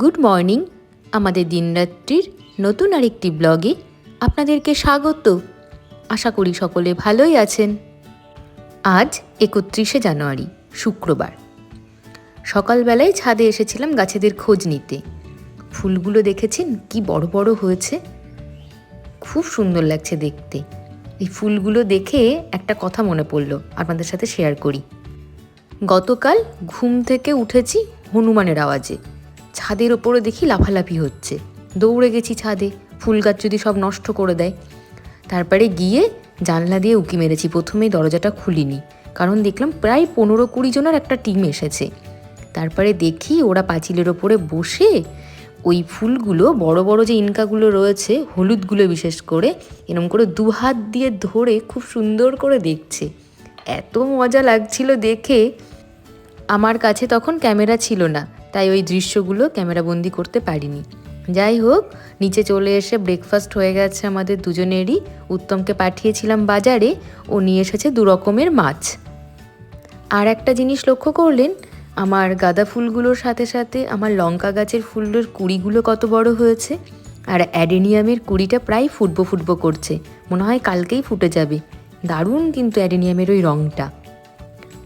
Good morning. আমাদের দিনরাত্রির নতুন আরেকটি ব্লগে আপনাদেরকে স্বাগত। আশা করি সকলে ভালোই আছেন। আজ একত্রিশে জানুয়ারি, শুক্রবার। সকালবেলায় ছাদে এসেছিলাম গাছেদের খোঁজ নিতে। ফুলগুলো দেখেছেন? কি বড় বড় হয়েছে। খুব সুন্দর লাগছে দেখতে। এই ফুলগুলো দেখে একটা কথা মনে পড়ল, আপনাদের সাথে শেয়ার করি। গতকাল ঘুম থেকে উঠেছি হনুমানের আওয়াজে। ছাদের ওপরে দেখি লাফালাফি হচ্ছে। দৌড়ে গেছি ছাদে, ফুল গাছ যদি সব নষ্ট করে দেয়। তারপরে গিয়ে জানলা দিয়ে উকি মেরেছি, প্রথমেই দরজাটা খুলিনি। কারণ দেখলাম প্রায় পনেরো কুড়ি জনের একটা টিম এসেছে। তারপরে দেখি ওরা পাঁচিলের ওপরে বসে ওই ফুলগুলো, বড় বড় যে ইনকাগুলো রয়েছে, হলুদগুলো বিশেষ করে এরকম করে দু হাত দিয়ে ধরে খুব সুন্দর করে দেখছে। এত মজা লাগছিল দেখে। আমার কাছে তখন ক্যামেরা ছিল না। তাই ওই দৃশ্যগুলো ক্যামেরাবন্দি করতে পারিনি। যাই হোক, নিচে চলে এসে ব্রেকফাস্ট হয়ে গেছে আমাদের দুজনেরই। উত্তমকে পাঠিয়েছিলাম বাজারে, ও নিয়ে এসেছে দু রকমের মাছ। আর একটা জিনিস লক্ষ্য করলেন, আমার গাঁদা ফুলগুলোর সাথে সাথে আমার লঙ্কা গাছের ফুলের কুড়িগুলো কত বড় হয়েছে, আর অ্যাডেনিয়ামের কুড়িটা প্রায় ফুটবো ফুটবো করছে, মনে হয় কালকেই ফুটে যাবে। দারুণ কিন্তু অ্যাডেনিয়ামের ওই রঙটা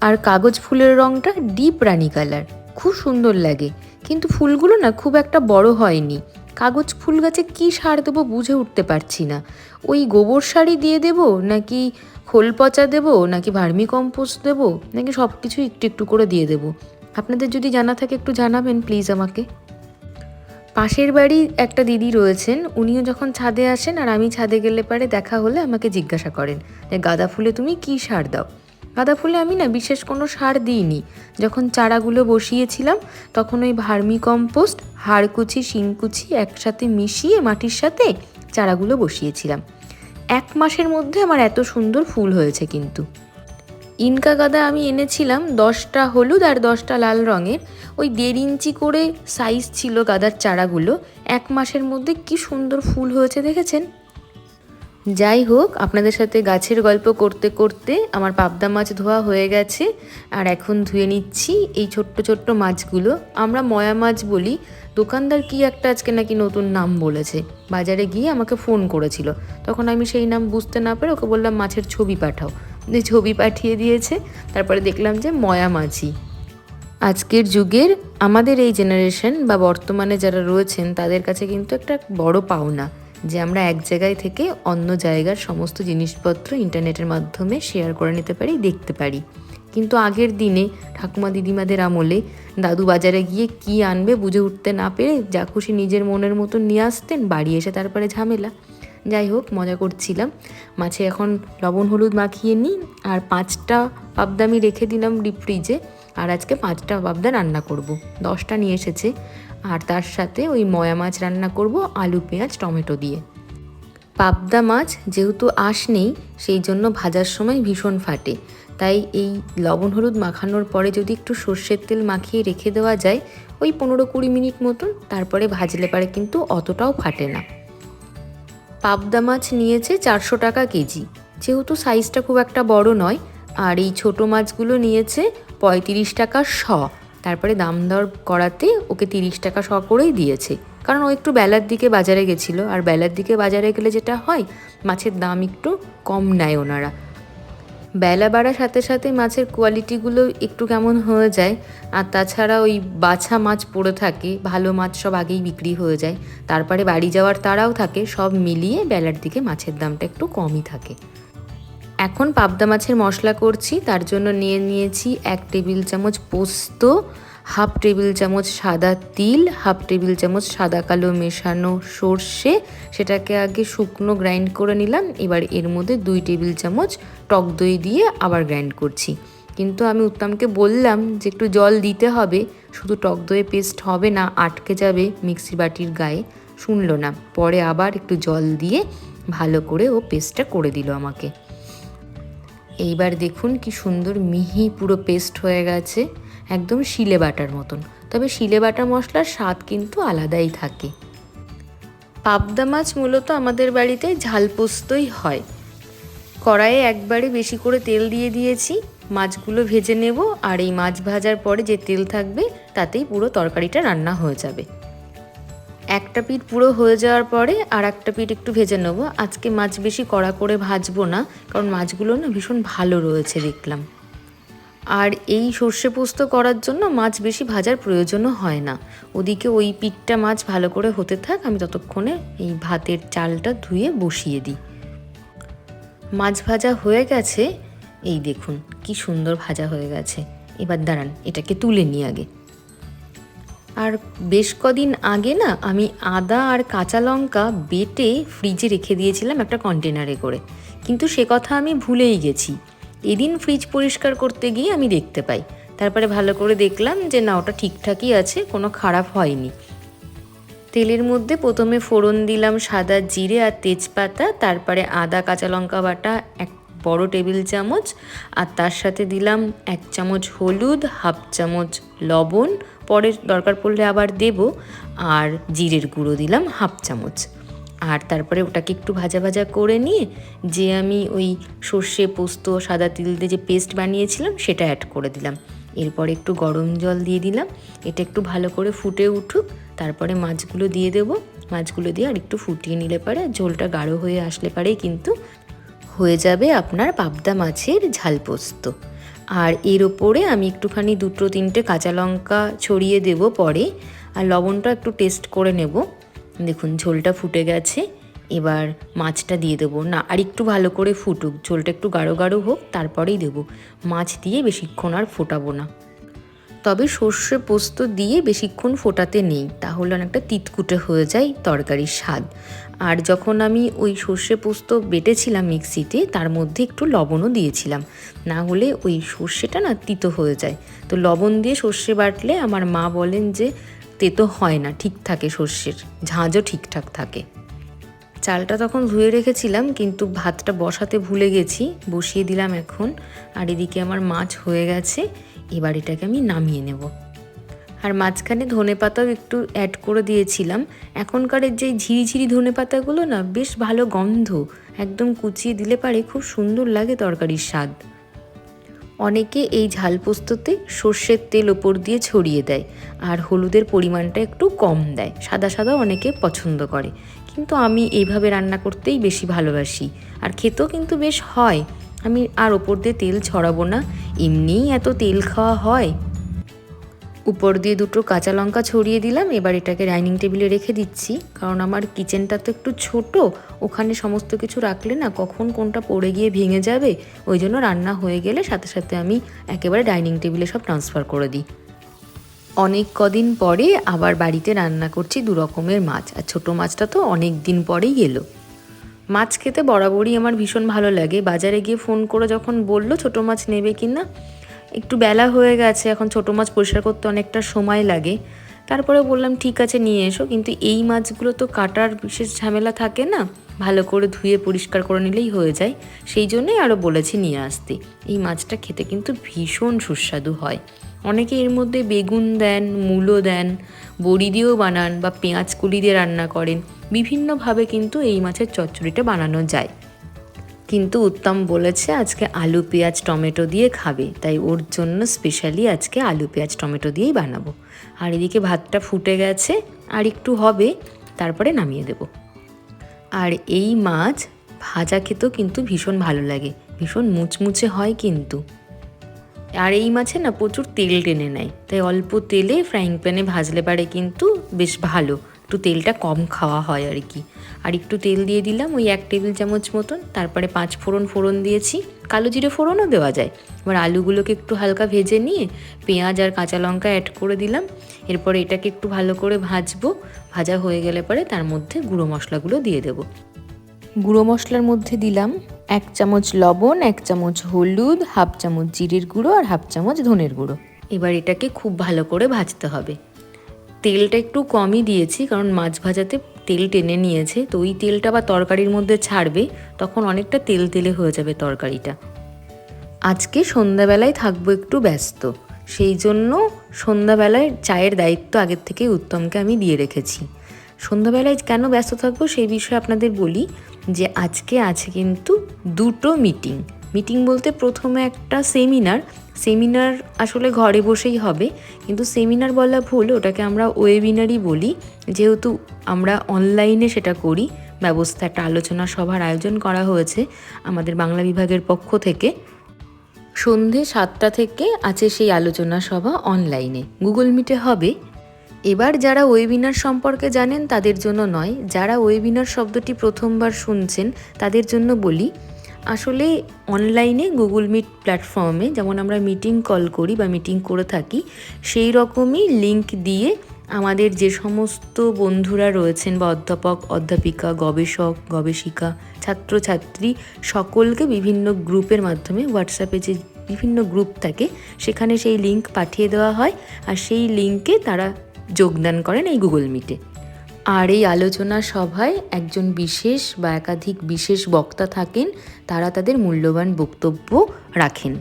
আর কাগজ ফুলের রঙটা ডিপ রানি কালার খুব সুন্দর লাগে। কিন্তু ফুলগুলো না খুব একটা বড় হয়নি। কাগজ ফুল গাছে কী সার দেবো বুঝে উঠতে পারছি না। ওই গোবর সারই দিয়ে দেবো নাকি খোল পচা দেবো নাকি ভার্মি কম্পোস্ট দেবো নাকি সব কিছু একটু একটু করে দিয়ে দেবো? আপনাদের যদি জানা থাকে একটু জানাবেন প্লিজ আমাকে। পাশের বাড়ি একটা দিদি রয়েছেন, উনিও যখন ছাদে আসেন আর আমি ছাদে গেলে পারে দেখা হলে আমাকে জিজ্ঞাসা করেন যে, গাঁদা ফুলে তুমি কী সার দাও? গাঁদা ফুলে আমি না বিশেষ কোনো সার দিইনি। যখন চারাগুলো বসিয়েছিলাম, তখন ওই ভার্মি কম্পোস্ট হাড়কুচি, শিংকুচি একসাথে মিশিয়ে মাটির সাথে চারাগুলো বসিয়েছিলাম। এক মাসের মধ্যে আমার এত সুন্দর ফুল হয়েছে কিন্তু। ইনকা গাদা আমি এনেছিলাম, দশটা হলুদ আর দশটা লাল রঙের। ওই দেড় ইঞ্চি করে সাইজ ছিল গাদার চারাগুলো। এক মাসের মধ্যে কি সুন্দর ফুল হয়েছে দেখেছেন? যাই হোক, আপনাদের সাথে গাছের গল্প করতে করতে আমার পাবদা মাছ ধোয়া হয়ে গেছে, আর এখন ধুয়ে নিচ্ছি এই ছোট্ট ছোট্ট মাছগুলো। আমরা ময়া মাছ বলি, দোকানদার কি একটা আজকে নাকি নতুন নাম বলেছে। বাজারে গিয়ে আমাকে ফোন করেছিল। তখন আমি সেই নাম বুঝতে না পেরে ওকে বললাম, মাছের ছবি পাঠাও। ছবি পাঠিয়ে দিয়েছে, তারপরে দেখলাম যে ময়া মাছই। আজকের যুগের আমাদের এই জেনারেশন বা বর্তমানে যারা রয়েছেন, তাদের কাছে কিন্তু একটা বড় পাওনা। যে আমরা এক জায়গায় থেকে অন্য জায়গার সমস্ত জিনিসপত্র ইন্টারনেটের মাধ্যমে শেয়ার করে নিতে পারি, দেখতে পারি। কিন্তু আগের দিনে ঠাকুমা দিদিমাদের আমলে দাদু বাজারে গিয়ে কি আনবে বুঝে উঠতে না পেরে যা খুশি নিজের মনের মতন নিয়ে আসতেন, বাড়ি এসে তারপরে ঝামেলা। যাই হোক, মজা করছিলাম। মাছে এখন লবণ হলুদ মাখিয়ে নিই আর পাঁচটা পাবদা আমি রেখে দিলাম ডিপ ফ্রিজে আর আজকে পাঁচটা পাবদা রান্না করব। দশটা নিয়ে এসেছে। আর তার সাথে ওই ময়া মাছ রান্না করব আলু, পেঁয়াজ, টমেটো দিয়ে। পাবদা মাছ যেহেতু আঁশ নেই, সেই জন্য ভাজার সময় ভীষণ ফাটে। তাই এই লবণ হলুদ মাখানোর পরে যদি একটু সর্ষের তেল মাখিয়ে রেখে দেওয়া যায়, ওই পনেরো কুড়ি মিনিট মতন, তারপরে ভাজলে পারে কিন্তু অতটাও ফাটে না। পাবদা মাছ নিয়েছে চারশো টাকা কেজি। যেহেতু সাইজটা খুব একটা বড় নয়, আর এই ছোট মাছগুলো নিয়েছে পঁয়ত্রিশ টাকা শ। তারপরে দাম দর করাতে ওকে তিরিশ টাকা শ করেই দিয়েছে। কারণ ও একটু বেলার দিকে বাজারে গেছিল, আর বেলার দিকে বাজারে গেলে যেটা হয়, মাছের দাম একটু কম নেয় ওনারা। বেলা বাড়ার সাথে সাথে মাছের কোয়ালিটিগুলো একটু কেমন হয়ে যায়, আর তাছাড়া ওই বাছা মাছ পড়ে থাকে, ভালো মাছ সব আগেই বিক্রি হয়ে যায়। তারপরে বাড়ি যাওয়ার তারাও থাকে, সব মিলিয়ে বেলার দিকে মাছের দামটা একটু কমই থাকে। এখন পাবদা মাছের মশলা করছি, তার জন্য নিয়ে নিয়েছি এক টেবিল চামচ পোস্ত, হাফ টেবিল চামচ সাদা তিল, হাফ টেবিল চামচ সাদা কালো মেশানো সর্ষে, সেটাকে আগে শুকনো গ্রাইন্ড করে নিলাম, এবার এর মধ্যে দুই টেবিল চামচ টক দই দিয়ে আবার গ্রাইন্ড করছি। কিন্তু আমি উত্তমকে বললাম যে একটু জল দিতে হবে, শুধু টক দইয়ে পেস্ট হবে না, আটকে যাবে মিক্সি বাটির গায়ে, শুনলো না। পরে আবার একটু জল দিয়ে ভালো করে ও পেস্টটা করে দিল আমাকে। এইবার দেখুন কি সুন্দর মিহি পুরো পেস্ট হয়ে গেছে, একদম শিলে বাটার মতন। তবে শিলে বাটা মশলার স্বাদ কিন্তু আলাদাই থাকে। পাবদা মাছ মূলত আমাদের বাড়িতে ঝাল পোস্তই হয়। কড়াইয়ে একবারে বেশি করে তেল দিয়ে দিয়েছি, মাছগুলো ভেজে নেব, আর এই মাছ ভাজার পরে যে তেল থাকবে, তাতেই পুরো তরকারিটা রান্না হয়ে যাবে। একটা পিঠ পুরো হয়ে যাওয়ার পরে আর একটা পিঠ একটু ভেজে নেব। আজকে মাছ বেশি কড়া করে ভাজবো না, কারণ মাছগুলো না ভীষণ ভালো রয়েছে দেখলাম। আর এই সর্ষে পোস্ত করার জন্য মাছ বেশি ভাজার প্রয়োজনও হয় না। ওদিকে ওই পিঠটা মাছ ভালো করে হতে থাক, আমি ততক্ষণে এই ভাতের চালটা ধুয়ে বসিয়ে দিই। মাছ ভাজা হয়ে গেছে, এই দেখুন কি সুন্দর ভাজা হয়ে গেছে। এবার দাঁড়ান, এটাকে তুলে নিই আগে। আর বেশ কদিন আগে না আমি আদা আর কাঁচা লঙ্কা বেটে ফ্রিজে রেখে দিয়েছিলাম একটা কন্টেনারে করে। কিন্তু সে কথা আমি ভুলেই গেছি। এদিন ফ্রিজ পরিষ্কার করতে গিয়ে আমি দেখতে পাই। তারপরে ভালো করে দেখলাম যে না, ওটা ঠিকঠাকই আছে, কোনো খারাপ হয়নি। তেলের মধ্যে প্রথমে ফোড়ন দিলাম সাদা জিরে আর তেজপাতা, তারপরে আদা, কাঁচা লঙ্কা বাটা, এক বড় টেবিল চামচ, আর তার সাথে দিলাম এক চামচ হলুদ, হাফ চামচ লবণ পরে দরকার পড়লে আবার দেব। আর জিরের গুঁড়ো দিলাম হাফ চামচ। আর তারপরে ওটাকে একটু ভাজা ভাজা করে নিয়ে যে আমি ওই সর্ষে, পোস্ত, সাদা তিল দিয়ে যে পেস্ট বানিয়েছিলাম সেটা অ্যাড করে দিলাম। এরপর একটু গরম জল দিয়ে দিলাম। এটা একটু ভালো করে ফুটে উঠুক। তারপরে মাছগুলো দিয়ে দেব। মাছগুলো দিয়ে আর একটু ফুটিয়ে নিলে পারে। ঝোলটা গাঢ় হয়ে আসলে পারেই কিন্তু হয়ে যাবে আপনার পাবদা মাছের ঝাল পোস্ত। আর এর ওপরে আমি একটুখানি দুটো তিনটে কাঁচা লঙ্কা ছড়িয়ে দেব পরে, আর লবণটা একটু টেস্ট করে নেব। দেখুন, ঝোলটা ফুটে গেছে। এবার মাছটা দিয়ে দেবো। না, আর একটু ভালো করে ফুটুক। ঝোলটা একটু গাঢ় গাঢ় হোক, তারপরেই দেবো। মাছ দিয়ে বেশিক্ষণ আর ফোটাবো না। তবে সর্ষে পোস্ত দিয়ে বেশিক্ষণ ফোটাতে নেই, তাহলে অনেকটা তিতকুটে হয়ে যায় তরকারির স্বাদ। আর যখন আমি ওই সর্ষে পোস্ত বেটেছিলাম মিক্সিতে, তার মধ্যে একটু লবণও দিয়েছিলাম। না হলে ওই সর্ষেটা না তিতো হয়ে যায়। তো লবণ দিয়ে সর্ষে বাটলে আমার মা বলেন যে, তেতো হয় না, ঠিক থাকে সর্ষের, ঝাঁঝও ঠিকঠাক থাকে। চালটা তখন ধুয়ে রেখেছিলাম, কিন্তু ভাতটা বসাতে ভুলে গেছি, বসিয়ে দিলাম এখন। আর এদিকে আমার মাছ হয়ে গেছে। এবার এটাকে আমি নামিয়ে নেব। আর মাঝখানে ধনে পাতাও একটু অ্যাড করে দিয়েছিলাম। এখনকারের যে ঝিরিঝিরি ধনে পাতাগুলো না, বেশ ভালো গন্ধ। একদম কুচিয়ে দিলে পারে, খুব সুন্দর লাগে তরকারির স্বাদ। অনেকে এই ঝাল পোস্ততে সর্ষের তেল ওপর দিয়ে ছড়িয়ে দেয় আর হলুদের পরিমাণটা একটু কম দেয়। সাদা সাদা অনেকে পছন্দ করে। কিন্তু আমি এইভাবে রান্না করতেই বেশি ভালোবাসি। আর খেতেও কিন্তু বেশ হয়। আমি আর ওপর দিয়ে তেল ছড়াবো না। এমনিই এত তেল খাওয়া হয়। উপর দিয়ে দুটো কাঁচা লঙ্কা ছড়িয়ে দিলাম, এবার এটাকে ডাইনিং টেবিলে রেখে দিচ্ছি। কারণ আমার কিচেনটা তো একটু ছোট, ওখানে সমস্ত কিছু রাখলে না কখন কোনটা পড়ে গিয়ে ভেঙে যাবে, ওই জন্য রান্না হয়ে গেলে সাথে সাথে আমি একেবারে ডাইনিং টেবিলে সব ট্রান্সফার করে দিই। অনেক কদিন পরে আবার বাড়িতে রান্না করছি দু রকমের মাছ, আর ছোটো মাছটা তো অনেক দিন পরেই এলো। মাছ খেতে বরাবরই আমার ভীষণ ভালো লাগে। বাজারে গিয়ে ফোন করে যখন বলল, ছোটো মাছ নেবে কি না? একটু বেলা হয়ে গেছে, এখন ছোটো মাছ পরিষ্কার করতে অনেকটা সময় লাগে। তারপরে বললাম, ঠিক আছে, নিয়ে এসো। কিন্তু এই মাছগুলো তো কাটার বিশেষ ঝামেলা থাকে না। ভালো করে ধুয়ে পরিষ্কার করে নিলেই হয়ে যায়। সেই জন্যই আরও বলেছি নিয়ে আসতে। এই মাছটা খেতে কিন্তু ভীষণ সুস্বাদু হয়। অনেকে এর মধ্যে বেগুন দেন, মূলো দেন, বড়ি দিয়েও বানান বা পেঁয়াজ কুলি দিয়ে রান্না করেন। বিভিন্নভাবে কিন্তু এই মাছের চচ্চড়িটা বানানো যায়। কিন্তু উত্তম বলেছে, আজকে আলু, পেঁয়াজ, টমেটো দিয়ে খাবে। তাই ওর জন্য স্পেশালি আজকে আলু, পেঁয়াজ, টমেটো দিয়েই বানাবো। আর এদিকে ভাতটা ফুটে গেছে, আর একটু হবে, তারপরে নামিয়ে দেব। আর এই মাছ ভাজা খেতেও কিন্তু ভীষণ ভালো লাগে। ভীষণ মুচমুচে হয় কিন্তু। আর এই মাছে না প্রচুর তেল টেনে নেয়। তাই অল্প তেলে ফ্রাইং প্যানে ভাজলে পারে কিন্তু বেশ ভালো। একটু তেলটা কম খাওয়া হয় আর কি। আর একটু তেল দিয়ে দিলাম ওই এক টেবিল চামচ মতন। তারপরে পাঁচ ফোড়ন ফোড়ন দিয়েছি। কালো জিরে ফোড়নও দেওয়া যায়। এবার আলুগুলোকে একটু হালকা ভেজে নিয়ে পেঁয়াজ আর কাঁচা লঙ্কা অ্যাড করে দিলাম। এরপরে এটাকে একটু ভালো করে ভাজবো। ভাজা হয়ে গেলে পরে তার মধ্যে গুঁড়ো মশলাগুলো দিয়ে দেবো। গুঁড়ো মশলার মধ্যে দিলাম এক চামচ লবণ, এক চামচ হলুদ, হাফ চামচ জিরের গুঁড়ো আর হাফ চামচ ধনের গুঁড়ো। এবার এটাকে খুব ভালো করে ভাজতে হবে। তেলটা একটু কমই দিয়েছি, কারণ মাছ ভাজাতে তেল টেনে নিয়েছে। তো ওই তেলটা বা তরকারির মধ্যে ছাড়বে, তখন অনেকটা তেল তেলে হয়ে যাবে তরকারিটা। আজকে সন্ধ্যাবেলায় থাকব একটু ব্যস্ত। সেই জন্য সন্ধ্যাবেলায় চায়ের দায়িত্ব আগের থেকে উত্তমকে আমি দিয়ে রেখেছি। সন্ধ্যাবেলায় কেন ব্যস্ত থাকব সেই বিষয়ে আপনাদের বলি। যে আজকে আছে কিন্তু দুটো মিটিং। মিটিং বলতে প্রথমে একটা সেমিনার। সেমিনার আসলে ঘরে বসেই হবে। কিন্তু সেমিনার বলা ভুল, ওটাকে আমরা ওয়েবিনারই বলি। যেহেতু আমরা অনলাইনে সেটা করি, ব্যবস্থা একটা আলোচনা সভার আয়োজন করা হয়েছে আমাদের বাংলা বিভাগের পক্ষ থেকে। সন্ধে সাতটা থেকে আছে সেই আলোচনা সভা অনলাইনে। গুগল মিটে হবে। এবার যারা ওয়েবিনার সম্পর্কে জানেন তাদের জন্য নয়, যারা ওয়েবিনার শব্দটি প্রথমবার শুনছেন তাদের জন্য বলি, আসলে অনলাইনে গুগল মিট প্ল্যাটফর্মে যেমন আমরা মিটিং কল করি বা মিটিং করে থাকি, সেই রকমই লিংক দিয়ে আমাদের যে সমস্ত বন্ধুরা রয়েছেন বা অধ্যাপক, অধ্যাপিকা, গবেষক, গবেষিকা, ছাত্রছাত্রী, সকলকে বিভিন্ন গ্রুপের মাধ্যমে হোয়াটসঅ্যাপে যে বিভিন্ন গ্রুপ থাকে, সেখানে সেই লিংক পাঠিয়ে দেওয়া হয়। আর সেই লিংকে তারা যোগদান করেন এই গুগল মিটে। আর এই আলোচনা সভায় একজন বিশেষ বা একাধিক বিশেষ বক্তা থাকেন, তারা তাদের মূল্যবান বক্তব্য রাখেন।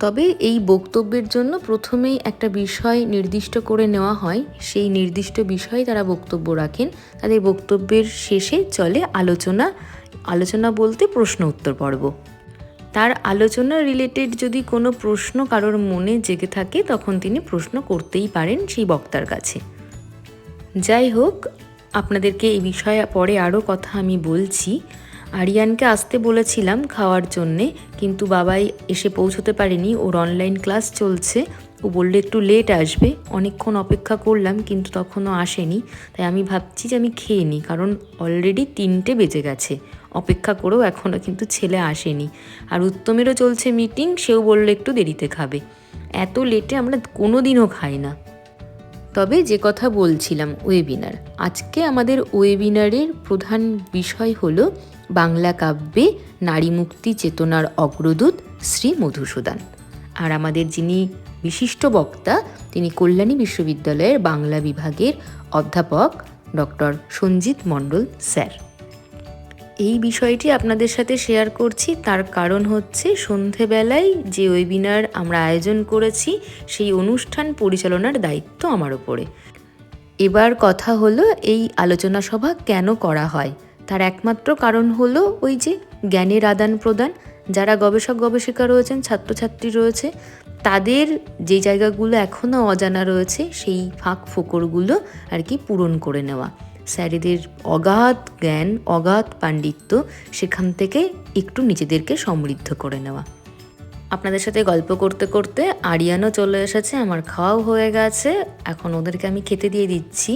তবে এই বক্তব্যের জন্য প্রথমেই একটা বিষয় নির্দিষ্ট করে নেওয়া হয়। সেই নির্দিষ্ট বিষয়ে তারা বক্তব্য রাখেন। তাদের বক্তব্যের শেষে চলে আলোচনা। আলোচনা বলতে প্রশ্ন উত্তর পর্ব। তার আলোচনা রিলেটেড যদি কোনো প্রশ্ন কারোর মনে জেগে থাকে, তখন তিনি প্রশ্ন করতেই পারেন সেই বক্তার কাছে। যাই হোক, আপনাদেরকে এই বিষয়ে পরে আরও কথা আমি বলছি। আরিয়ানকে আসতে বলেছিলাম খাওয়ার জন্যে, কিন্তু বাবাই এসে পৌঁছতে পারেনি। ওর অনলাইন ক্লাস চলছে। ও বললে, একটু লেট আসবে। অনেকক্ষণ অপেক্ষা করলাম, কিন্তু তখনও আসেনি। তাই আমি ভাবছি যে আমি খেয়ে নিই, কারণ অলরেডি তিনটে বেজে গেছে। অপেক্ষা করেও এখনও কিন্তু ছেলে আসেনি। আর উত্তমেরও চলছে মিটিং সেও বলল একটু দেরিতে খাবে। এত লেটে আমরা কোনো দিনও খাই না। তবে যে কথা বলছিলাম ওয়েবিনার আজকে আমাদের ওয়েবিনারের প্রধান বিষয় হলো বাংলা কাব্যে নারী মুক্তি চেতনার অগ্রদূত শ্রী মধুসূদন। আর আমাদের যিনি বিশিষ্ট বক্তা, তিনি কল্যাণী বিশ্ববিদ্যালয়ের বাংলা বিভাগের অধ্যাপক ডক্টর সঞ্জিত মণ্ডল স্যার। এই বিষয়টি আপনাদের সাথে শেয়ার করছি। তার কারণ হচ্ছে সন্ধেবেলায় যে ওয়েবিনার আমরা আয়োজন করেছি, সেই অনুষ্ঠান পরিচালনার দায়িত্ব আমার ওপরে এবার কথা হলো এই আলোচনা সভা কেন করা হয়? তার একমাত্র কারণ হলো ওই যে জ্ঞানের আদান প্রদান। যারা গবেষক, গবেষিকা রয়েছেন, ছাত্রছাত্রী রয়েছে, তাদের যে জায়গাগুলো এখনও অজানা রয়েছে, সেই ফাঁক ফোকরগুলো আর কি পূরণ করে নেওয়া। স্যারেদের অগাধ জ্ঞান, অগাধ পাণ্ডিত্য সেখান থেকে একটু নিজেদেরকে সমৃদ্ধ করে নেওয়া। আপনাদের সাথে গল্প করতে করতে আরিয়ানও চলে এসেছে, আমার খাওয়াও হয়ে গেছে। এখন ওদেরকে আমি খেতে দিয়ে দিচ্ছি।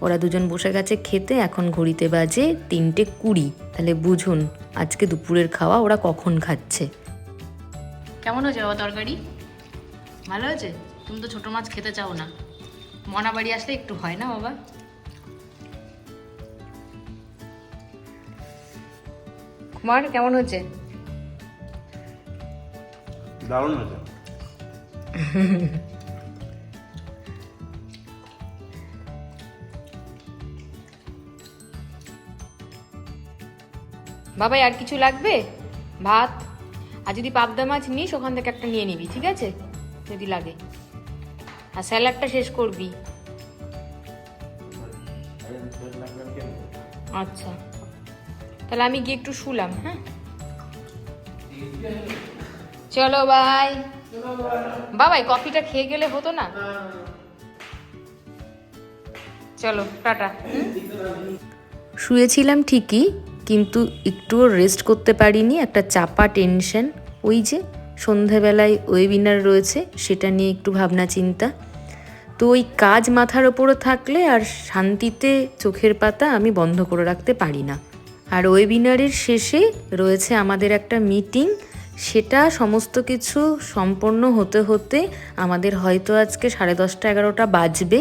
ওরা দুজন বসে গেছে খেতে, এখন ঘড়িতে বাজে তিনটে কুড়ি। তাহলে বুঝুন, আজকে দুপুরের খাওয়া ওরা কখন খাচ্ছে। কেমন হয়েছে বাবা তরকারি? ভালো হয়েছে? তুমি তো ছোটো মাছ খেতে চাও না। মনা বাড়ি আসলে একটু হয় না বাবা? কুমার কেমন হচ্ছে? দারুণ হয়েছে। বাবাই আর কিছু লাগবে? ভাত? আর যদি পাবদা মাছ নিস ওখান থেকে একটা নিয়ে নিবি ঠিক আছে? যদি লাগে। আর স্যালাডটা শেষ করবি। আচ্ছা। তাহলে আমি গিয়ে একটু শুলাম হ্যাঁ? চলো, বাই। বাবাই, কফিটা খেয়ে গেলে হতো না? চলো, টাটা। শুয়েছিলাম ঠিকই, কিন্তু একটুও রেস্ট করতে পারিনি, একটা চাপা টেনশন ওই যে, সন্ধেবেলায় ওয়েবিনার রয়েছে, সেটা নিয়ে একটু ভাবনা চিন্তা। তো ওই কাজ মাথার ওপরে থাকলে আর শান্তিতে চোখের পাতা আমি বন্ধ করে রাখতে পারি না। আর ওয়েবিনারের শেষে রয়েছে আমাদের একটা মিটিং সেটা সমস্ত কিছু সম্পন্ন হতে হতে আমাদের হয়তো আজকে সাড়ে দশটা এগারোটা বাজবে।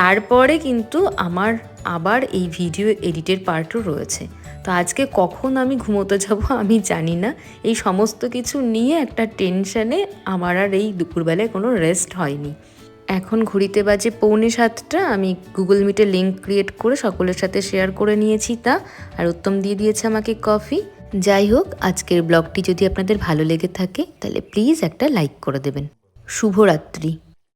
তারপরে কিন্তু আমার আবার এই ভিডিও এডিটের পার্টও রয়েছে। তো আজকে কখন আমি ঘুমোতে যাব আমি জানি না। এই সমস্ত কিছু নিয়ে একটা টেনশানে আমার আর এই দুপুরবেলায় কোনো রেস্ট হয়নি। এখন ঘড়িতে বাজে পৌনে সাতটা, আমি গুগল মিটে লিঙ্ক ক্রিয়েট করে সকলের সাথে শেয়ার করে নিয়েছি তা। আর উত্তম দিয়ে দিয়েছে আমাকে কফি যাই হোক, আজকের ব্লগটি যদি আপনাদের ভালো লেগে থাকে, তাহলে প্লিজ একটা লাইক করে দেবেন। শুভরাত্রি।